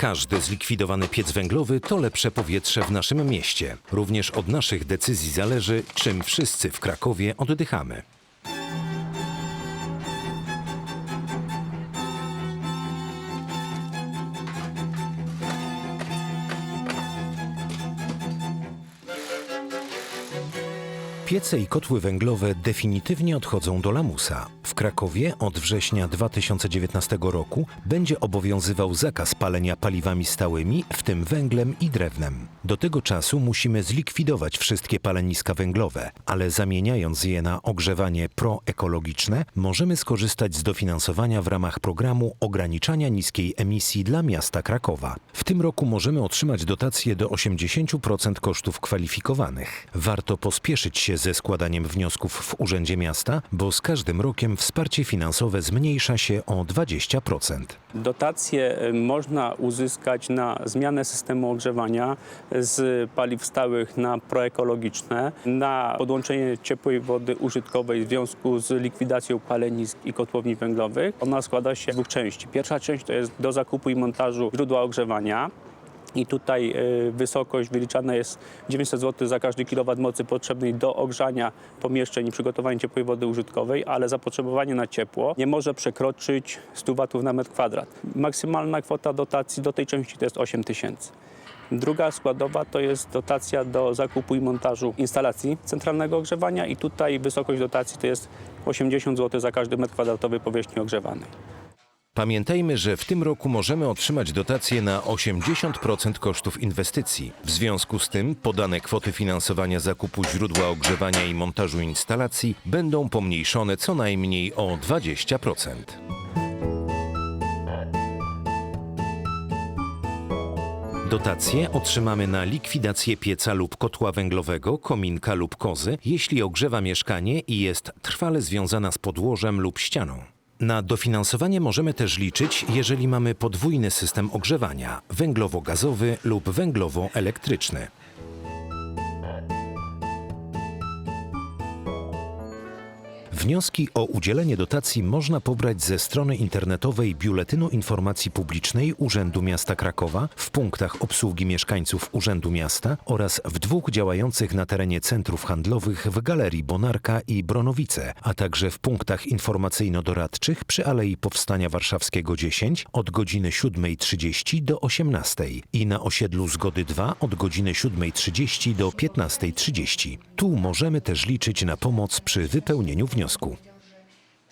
Każdy zlikwidowany piec węglowy to lepsze powietrze w naszym mieście. Również od naszych decyzji zależy, czym wszyscy w Krakowie oddychamy. Piece i kotły węglowe definitywnie odchodzą do lamusa. W Krakowie od września 2019 roku będzie obowiązywał zakaz palenia paliwami stałymi, w tym węglem i drewnem. Do tego czasu musimy zlikwidować wszystkie paleniska węglowe, ale zamieniając je na ogrzewanie proekologiczne, możemy skorzystać z dofinansowania w ramach programu ograniczania niskiej emisji dla miasta Krakowa. W tym roku możemy otrzymać dotacje do 80% kosztów kwalifikowanych. Warto pospieszyć się ze składaniem wniosków w Urzędzie Miasta, bo z każdym rokiem wsparcie finansowe zmniejsza się o 20%. Dotacje y, można uzyskać na zmianę systemu ogrzewania z paliw stałych na proekologiczne, na podłączenie ciepłej wody użytkowej w związku z likwidacją palenisk i kotłowni węglowych. Ona składa się z dwóch części. Pierwsza część to jest do zakupu i montażu źródła ogrzewania. I tutaj y, wysokość wyliczana jest 900 zł za każdy kilowat mocy potrzebnej do ogrzania pomieszczeń i przygotowania ciepłej wody użytkowej, ale zapotrzebowanie na ciepło nie może przekroczyć 100 watów na metr kwadrat. Maksymalna kwota dotacji do tej części to jest 8 tysięcy. Druga składowa to jest dotacja do zakupu i montażu instalacji centralnego ogrzewania i tutaj wysokość dotacji to jest 80 zł za każdy metr kwadratowy powierzchni ogrzewanej. Pamiętajmy, że w tym roku możemy otrzymać dotacje na 80% kosztów inwestycji. W związku z tym podane kwoty finansowania zakupu źródła ogrzewania i montażu instalacji będą pomniejszone co najmniej o 20%. Dotacje otrzymamy na likwidację pieca lub kotła węglowego, kominka lub kozy, jeśli ogrzewa mieszkanie i jest trwale związana z podłożem lub ścianą. Na dofinansowanie możemy też liczyć, jeżeli mamy podwójny system ogrzewania węglowo-gazowy lub węglowo-elektryczny. Wnioski o udzielenie dotacji można pobrać ze strony internetowej Biuletynu Informacji Publicznej Urzędu Miasta Krakowa w punktach obsługi mieszkańców Urzędu Miasta oraz w dwóch działających na terenie centrów handlowych w Galerii Bonarka i Bronowice, a także w punktach informacyjno-doradczych przy Alei Powstania Warszawskiego 10 od godziny 7.30 do 18.00 i na osiedlu Zgody 2 od godziny 7.30 do 15.30. Tu możemy też liczyć na pomoc przy wypełnieniu wniosku.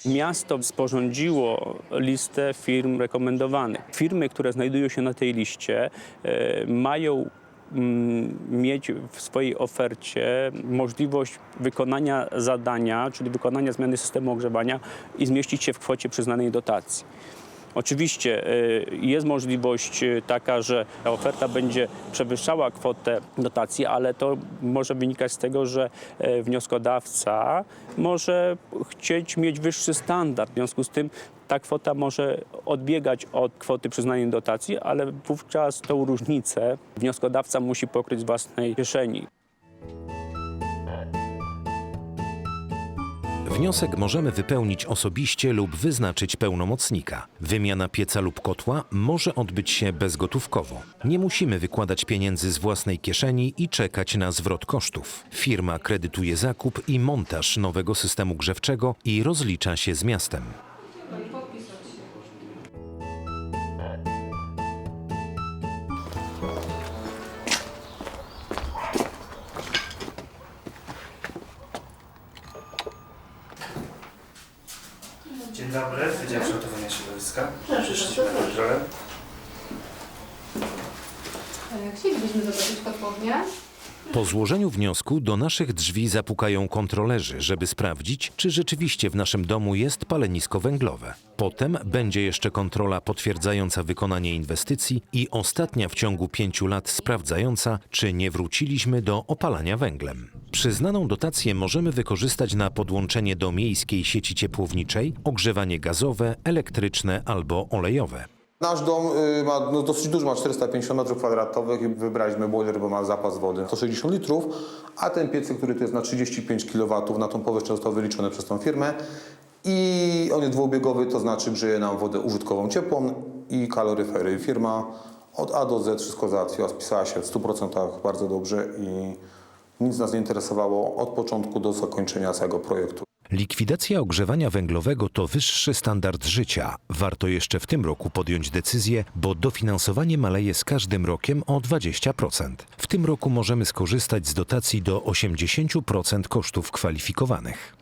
Miasto sporządziło listę firm rekomendowanych. Firmy, które znajdują się na tej liście, e, mają mm, mieć w swojej ofercie możliwość wykonania zadania, czyli wykonania zmiany systemu ogrzewania i zmieścić się w kwocie przyznanej dotacji. Oczywiście y, jest możliwość y, taka, że ta oferta będzie przewyższała kwotę dotacji, ale to może wynikać z tego, że e, wnioskodawca może chcieć mieć wyższy standard. W związku z tym ta kwota może odbiegać od kwoty przyznanej dotacji, ale wówczas tą różnicę wnioskodawca musi pokryć z własnej kieszeni. Wniosek możemy wypełnić osobiście lub wyznaczyć pełnomocnika. Wymiana pieca lub kotła może odbyć się bezgotówkowo. Nie musimy wykładać pieniędzy z własnej kieszeni i czekać na zwrot kosztów. Firma kredytuje zakup i montaż nowego systemu grzewczego i rozlicza się z miastem. Dzień dobry, Wydział Przygotowania Środowiska. Przyszliśmy na kontrolę. E, Chcielibyśmy zobaczyć kotłownię. Po złożeniu wniosku do naszych drzwi zapukają kontrolerzy, żeby sprawdzić, czy rzeczywiście w naszym domu jest palenisko węglowe. Potem będzie jeszcze kontrola potwierdzająca wykonanie inwestycji i ostatnia w ciągu pięciu lat sprawdzająca, czy nie wróciliśmy do opalania węglem. Przyznaną dotację możemy wykorzystać na podłączenie do miejskiej sieci ciepłowniczej, ogrzewanie gazowe, elektryczne albo olejowe. Nasz dom y, ma no, dosyć duży, ma 450 m2 i wybraliśmy boiler, bo ma zapas wody 160 litrów, a ten piecyk, który to jest na 35 kW, na tą powierzchnię został wyliczony przez tą firmę i on jest dwuobiegowy, to znaczy grzeje nam wodę użytkową ciepłą i kaloryfery. Firma Od A do Z wszystko załatwiła, spisała się w 100% bardzo dobrze i nic nas nie interesowało od początku do zakończenia całego projektu. Likwidacja ogrzewania węglowego to wyższy standard życia. Warto jeszcze w tym roku podjąć decyzję, bo dofinansowanie maleje z każdym rokiem o 20%. W tym roku możemy skorzystać z dotacji do 80% kosztów kwalifikowanych.